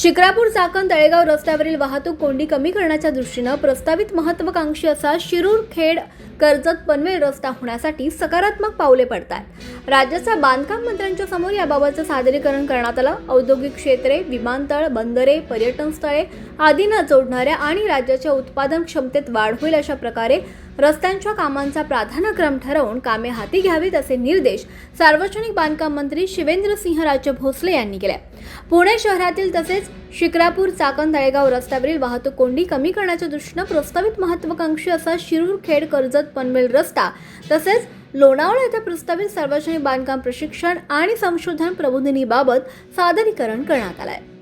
शिक्रापूर चाकण तळेगाव रस्त्यावरील वाहतूक कोंडी कमी करण्याच्या दृष्टीनं प्रस्तावित महत्वाकांक्षी असा शिरूर खेड कर्जत पनवेल रस्ता होण्यासाठी सकारात्मक पावले पडतात राज्याच्या बांधकाम मंत्र्यांच्या समोर याबाबतचं सादरीकरण करण्यात आलं. औद्योगिक क्षेत्रे विमानतळ बंदरे पर्यटन स्थळे आदींना जोडणाऱ्या आणि राज्याच्या उत्पादन क्षमतेत वाढ होईल अशा प्रकारे रस्त्यांच्या कामांचा प्राधान्यक्रम ठरवून कामे हाती घ्यावीत असे निर्देश सार्वजनिक बांधकाम मंत्री शिवेंद्रसिंहराजे भोसले यांनी केले. पुणे शहरातील तसेच शिक्रापूर चाकण तळेगाव रस्त्यावरील वाहतूक कोंडी कमी करण्याच्या दृष्टीनं प्रस्तावित महत्वाकांक्षी असा शिरूर खेड कर्जत पनवेल रस्ता तसेच लोणावळा येथे प्रस्तावित सार्वजनिक बांधकाम प्रशिक्षण आणि संशोधन प्रबोधिनीबाबत सादरीकरण करण्यात आलं आहे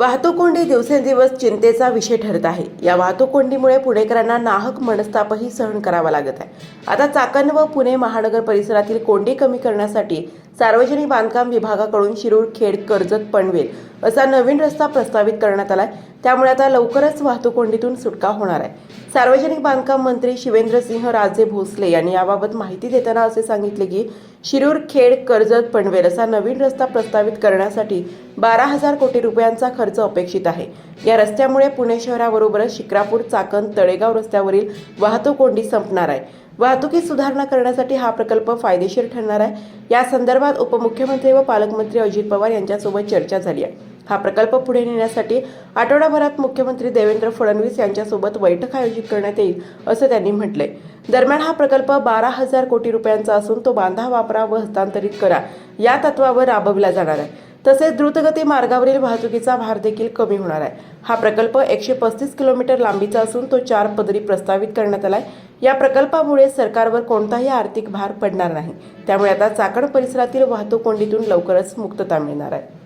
वाहतूक कोंडी दिवसेंदिवस चिंतेचा विषय ठरत आहे. या वाहतूक कोंडीमुळे पुणेकरांना नाहक मनस्तापही सहन करावा लागत आहे. आता चाकण व पुणे महानगर परिसरातील कोंडी कमी करण्यासाठी सार्वजनिक बांधकाम विभागाकडून शिरूर खेड कर्जत पनवेल असा नवीन रस्ता प्रस्तावित करण्यात आलाय. त्यामुळे आता लवकरच वाहतूक कोंडीतून सुटका होणार आहे. सार्वजनिक बांधकाम मंत्री शिवेंद्रसिंह राजे भोसले यांनी याबाबत माहिती देताना असे सांगितले की शिरूर खेड कर्जत पनवेल असा नवीन रस्ता प्रस्तावित करण्यासाठी बारा हजार कोटी रुपयांचा खर्च अपेक्षित आहे. या रस्त्यामुळे पुणे शहराबरोबरच शिक्रापूर चाकण तळेगाव रस्त्यावरील वाहतूक कोंडी संपणार आहे. वाहतुकीत सुधारणा करण्यासाठी हा प्रकल्प फायदेशीर ठरणार आहे. या संदर्भात उपमुख्यमंत्री व पालकमंत्री अजित पवार यांच्यासोबत चर्चा झाली आहे. हा प्रकल्प पुढे नेण्यासाठी आठवडाभरात मुख्यमंत्री देवेंद्र फडणवीस यांच्यासोबत बैठक आयोजित करण्यात येईल असं त्यांनी म्हटलंय. दरम्यान हा प्रकल्प बारा हजार कोटी रुपयांचा असून तो बांधा वापरा व हस्तांतरित करा या तत्वावर राबविला जाणार आहे. तसेच द्रुतगती मार्गावरील वाहतुकीचा भार देखील कमी होणार आहे. हा प्रकल्प एकशे पस्तीस किलोमीटर लांबीचा असून तो चार पदरी प्रस्तावित करण्यात आलाय. या प्रकल्पामुळे सरकारवर कोणताही आर्थिक भार पडणार नाही. त्यामुळे आता चाकण परिसरातील वाहतूक कोंडीतून लवकरच मुक्तता मिळणार आहे.